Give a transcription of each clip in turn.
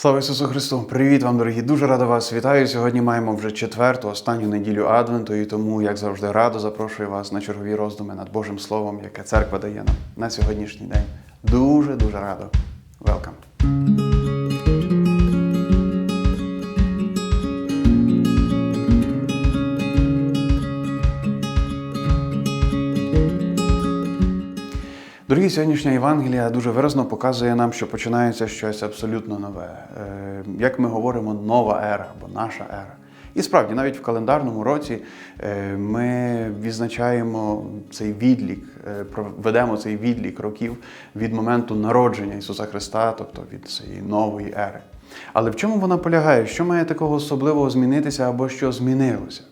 Слава Ісусу Христу! Привіт вам, дорогі! Дуже рада вас вітаю. Сьогодні маємо вже четверту, останню неділю Адвенту, і тому, як завжди, радо запрошую вас на чергові роздуми над Божим Словом, яке церква дає нам на сьогоднішній день. Дуже дуже радо. Велкам! Дорогі, сьогоднішня Євангелія дуже виразно показує нам, що починається щось абсолютно нове. Е, Як ми говоримо, нова ера або наша ера. І справді, навіть в календарному році е, ми відзначаємо цей відлік, е, ведемо цей відлік років від моменту народження Ісуса Христа, тобто від цієї нової ери. Але в чому вона полягає? Що має такого особливого змінитися або що змінилося?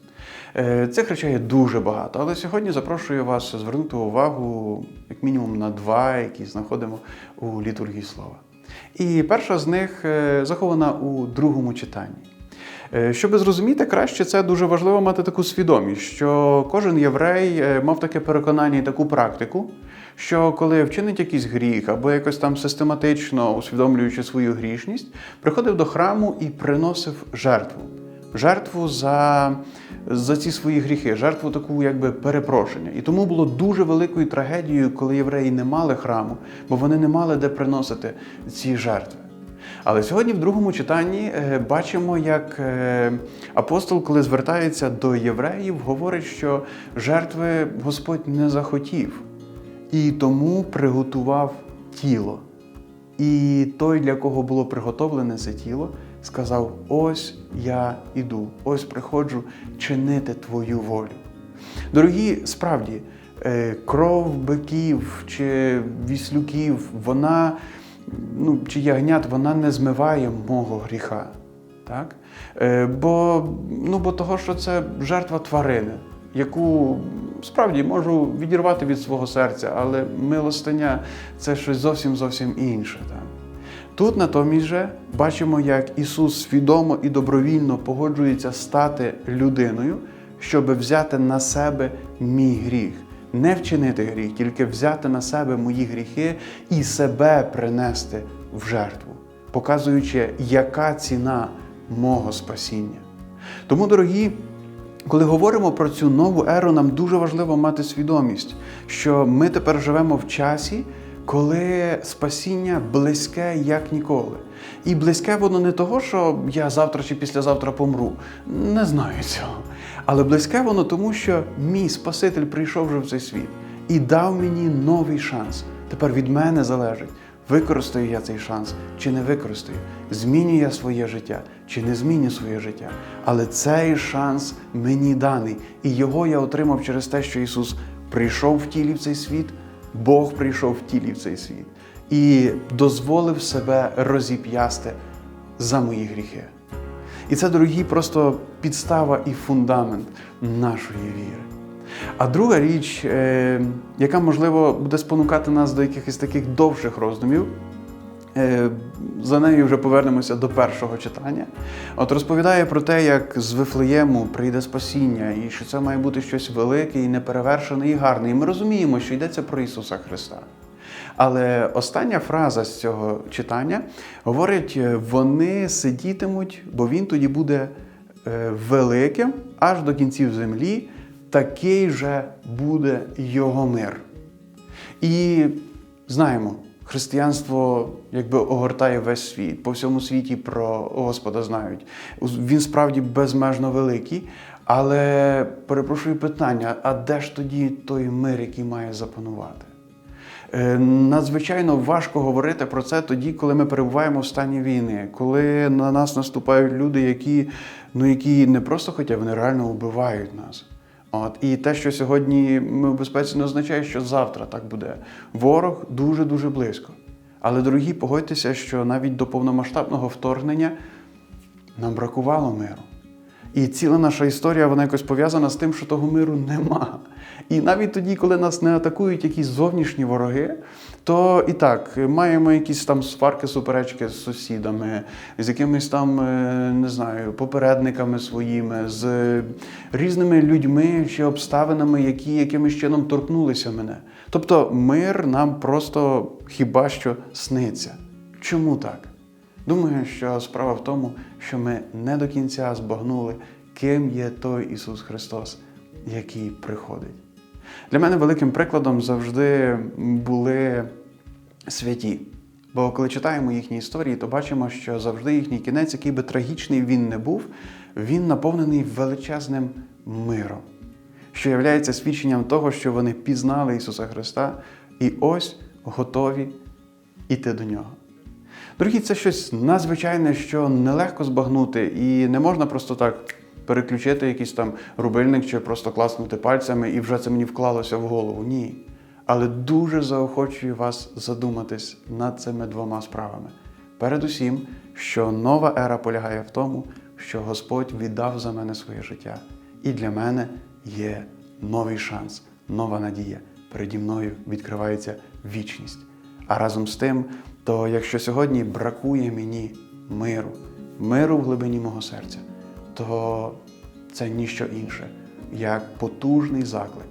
Е, Цих речей є дуже багато, але сьогодні запрошую вас звернути увагу як мінімум на два, які знаходимо у літургії слова. І перша з них е, захована у другому читанні. Е, Щоб зрозуміти краще, це дуже важливо мати таку свідомість, що кожен єврей мав таке переконання і таку практику, що коли вчинить якийсь гріх або якось там систематично усвідомлюючи свою грішність, приходив до храму і приносив жертву жертву за, за ці свої гріхи, жертву таку якби перепрошення. І тому було дуже великою трагедією, коли євреї не мали храму, бо вони не мали де приносити ці жертви. Але сьогодні в другому читанні е, бачимо, як е, апостол, коли звертається до євреїв, говорить, що жертви Господь не захотів і тому приготував тіло. І той, для кого було приготовлене це тіло, сказав: Ось я іду, ось приходжу чинити твою волю. Дорогі, справді, е, кров биків чи віслюків, вона, ну, чи ягнят, вона не змиває мого гріха. Так? Е, Бо, ну, бо того, що це жертва тварини, яку справді можу відірвати від свого серця, але милостиня це щось зовсім зовсім інше. Так? Тут натомість же бачимо, як Ісус свідомо і добровільно погоджується стати людиною, щоб взяти на себе мій гріх. Не вчинити гріх, тільки взяти на себе мої гріхи і себе принести в жертву, показуючи, яка ціна мого спасіння. Тому, дорогі, коли говоримо про цю нову еру, нам дуже важливо мати свідомість, що ми тепер живемо в часі, коли спасіння близьке як ніколи. І близьке воно не того, що я завтра чи післязавтра помру. Не знаю цього. Але близьке воно тому, що мій Спаситель прийшов вже в цей світ і дав мені новий шанс. Тепер від мене залежить. Використаю я цей шанс чи не використаю, зміню я своє життя чи не зміню своє життя. Але цей шанс мені даний, і його я отримав через те, що Ісус прийшов в тілі в цей світ, Бог прийшов в тілі в цей світ і дозволив себе розіп'ясти за мої гріхи. І це, дорогі, просто підстава і фундамент нашої віри. А друга річ, е, яка можливо буде спонукати нас до якихось таких довших роздумів, за нею вже повернемося до першого читання. От розповідає про те, як з Вифлеєму прийде спасіння, і що це має бути щось велике і неперевершене і гарне. І ми розуміємо, що йдеться про Ісуса Христа. Але остання фраза з цього читання говорить: вони сидітимуть, бо він тоді буде е, великим аж до кінців землі, такий же буде його мир. І знаємо, християнство якби огортає весь світ. По всьому світі про Господа знають. Він справді безмежно великий. Але перепрошую питання: а де ж тоді той мир, який має запанувати? Е, Надзвичайно важко говорити про це тоді, коли ми перебуваємо в стані війни, коли на нас наступають люди, які ну які не просто хочуть, вони реально вбивають нас. От і те, що сьогодні ми в безпеці, не означає, що завтра так буде. Ворог дуже дуже близько. Але, дорогі, погодьтеся, що навіть до повномасштабного вторгнення нам бракувало миру. І ціла наша історія вона якось пов'язана з тим, що того миру нема. І навіть тоді, коли нас не атакують якісь зовнішні вороги, то і так маємо якісь там сварки, суперечки з сусідами, з якимись там, е, не знаю, попередниками своїми, з різними людьми чи обставинами, які якимось чином торкнулися мене. Тобто мир нам просто хіба що сниться. Чому так? Думаю, що справа в тому, що ми не до кінця збагнули, ким є той Ісус Христос, який приходить. Для мене великим прикладом завжди були святі. Бо коли читаємо їхні історії, то бачимо, що завжди їхній кінець, який би трагічний він не був, він наповнений величезним миром, що є свідченням того, що вони пізнали Ісуса Христа і ось готові іти до Нього. Дорогі, це щось надзвичайне, що нелегко збагнути, і не можна просто так переключити якийсь там рубильник чи просто класнути пальцями, і вже це мені вклалося в голову. Ні. Але дуже заохочую вас задуматись над цими двома справами. Передусім, що нова ера полягає в тому, що Господь віддав за мене своє життя. І для мене є новий шанс, нова надія. Переді мною відкривається вічність. А разом з тим, то якщо сьогодні бракує мені миру, миру в глибині мого серця, то це ніщо інше, як потужний заклик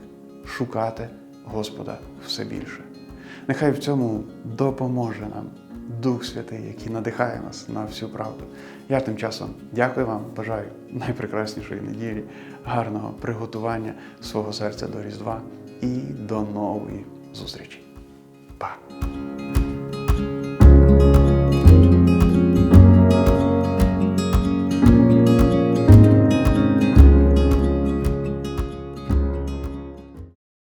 шукати Господа все більше. Нехай в цьому допоможе нам Дух Святий, який надихає нас на всю правду. Я тим часом дякую вам, бажаю найпрекраснішої неділі, гарного приготування свого серця до Різдва і до нової зустрічі. Па!